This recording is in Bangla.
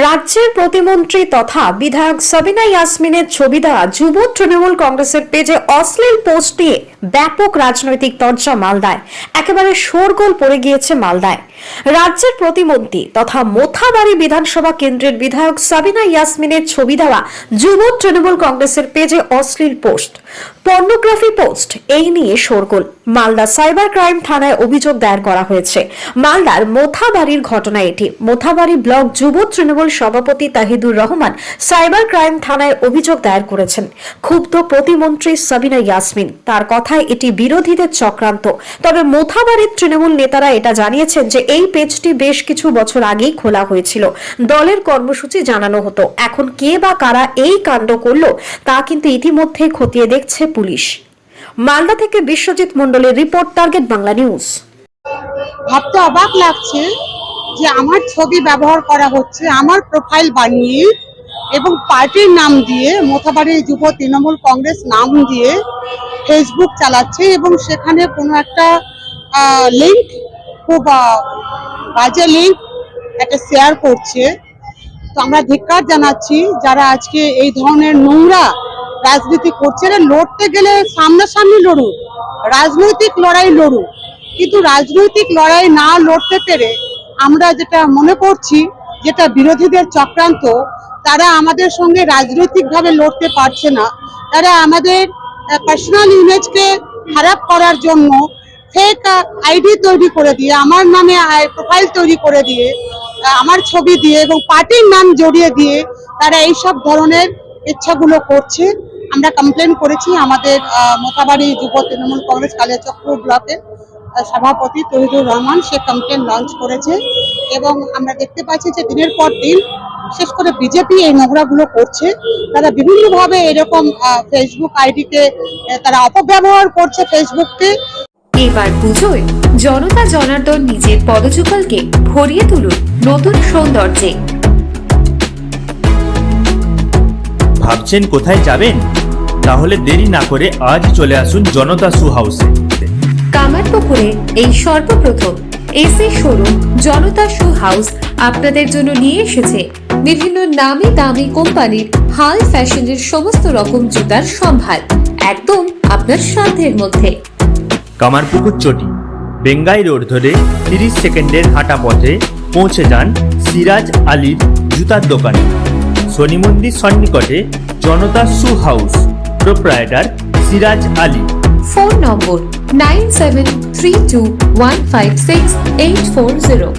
রাজ্যের প্রতিমন্ত্রী তথা বিধায়ক সাবিনা ইয়াসমিনের ছবি দেওয়া যুব তৃণমূল কংগ্রেসের পেজে অশ্লীল পোস্ট নিয়ে ব্যাপক রাজনৈতিক তর্জা মালদায়। একেবারে শোরগোল পড়ে গিয়েছে মালদায়। রাজ্যের প্রতিমন্ত্রী তথা মোথাবাড়ি বিধানসভা কেন্দ্রের বিধায়ক সাবিনা ইয়াসমিনের ছবি দেওয়া যুব তৃণমূল কংগ্রেসের পেজে অশ্লীল পোস্ট। পর্নোগ্রাফি পোস্ট, এই নিয়ে শোরগোল। মালদা সাইবার ক্রাইম থানায় অভিযোগ দায়ের করা হয়েছে। মালদার মোথাবাড়ির ঘটনা এটি। মোথাবাড়ি ব্লক যুব তৃণমূল সভাপতি তাহিদুর রহমান সাইবার ক্রাইম থানায় অভিযোগ দায়ের করেছেন। ক্ষুব্ধ প্রতিমন্ত্রী সাবিনা ইয়াসমিন, তার কথায় এটি বিরোধীদের চক্রান্ত। তবে মোথাবাড়ির তৃণমূল নেতারা এটা জানিয়েছেন যে এই পেজটি বেশ কিছু বছর আগেই খোলা হয়েছিল। দলের কর্মসূচি জানানো হতো। এখন কে বা কারা এই কাণ্ড করল, তা কিন্তু ইতিমধ্যে খতিয়ে দেখছে পুলিশ। মালদা থেকে বিশ্বজিৎ মন্ডলের রিপোর্ট, টার্গেট বাংলা নিউজ। ভাবতে অবাক লাগছে যে আমার ছবি ব্যবহার করা হচ্ছে, আমার প্রোফাইল বানিয়ে এবং পার্টির নাম দিয়ে মোথাবাড়ি যুব তৃণমূল কংগ্রেস নাম দিয়ে ফেসবুক চালাচ্ছে এবং সেখানে কোনো একটা লিঙ্ক খুব বাজে লিঙ্ক একটা শেয়ার করছে। তো আমরা ধিক্কার জানাচ্ছি যারা আজকে এই ধরনের নোংরা রাজনীতি করছে, এরা লড়তে গেলে সামনাসামনি লড়ুক, রাজনৈতিক লড়াই লড়ুক। কিন্তু রাজনৈতিক লড়াই না লড়তে পেরে আমরা যেটা মনে করছি যেটা বিরোধীদের চক্রান্ত তারা আমাদের সঙ্গে রাজনৈতিকভাবে লড়তে পারছে না। তারা আমাদের পার্সোনাল ইমেজকে খারাপ করার জন্য ফেক আইডি তৈরি করে দিয়ে আমার নামে প্রোফাইল তৈরি করে দিয়ে আমার ছবি দিয়ে এবং পার্টির নাম জড়িয়ে দিয়ে তারা এই সব ধরনের ইচ্ছাগুলো করছে। আমরা কমপ্লেন করেছি আমাদের মোতাবাড়ি যুব তৃণমূল কংগ্রেস কালিয়াচক্র ব্লকের আহ, সভাপতি তহিদুর রহমান সে কমপ্লেন লঞ্চ করেছে এবং আমরা দেখতে পাচ্ছি যে দিনের পর দিন বিশেষ করে বিজেপি এই নোংরাগুলো করছে। তারা বিভিন্নভাবে এরকম ফেসবুক আইডিকে তারা অপব্যবহার করছে ফেসবুককে এবার পুজোয় জনতা জনার্দন নিজের পদযুগলকে ভরিয়ে তুলুন নতুন সৌন্দর্যে। ভাবছেন কোথায় যাবেন? তাহলে দেরি না করে আজ চলে আসুন জনতা সু হাউসে। কামারপুকুরে এই সর্বপ্রথম AC showroom Janata shoe house আপনাদের জন্য নিয়ে এসেছে বিভিন্ন নামি দামি কোম্পানির হাল ফ্যাশনের সমস্ত রকম জুতার সম্ভার, একদম আপনার সাধ্যের মধ্যে। কামারপুকুর চটি, বেঙ্গাই রোড ধরে তিরিশ সেকেন্ডের হাঁটা পথে পৌঁছে যান সিরাজ আলীর জুতার দোকানে। শনি মন্দির সন্নিকটে Janata shoe house proprietor Siraj Ali. phone number nine seven three two one five six eight four zero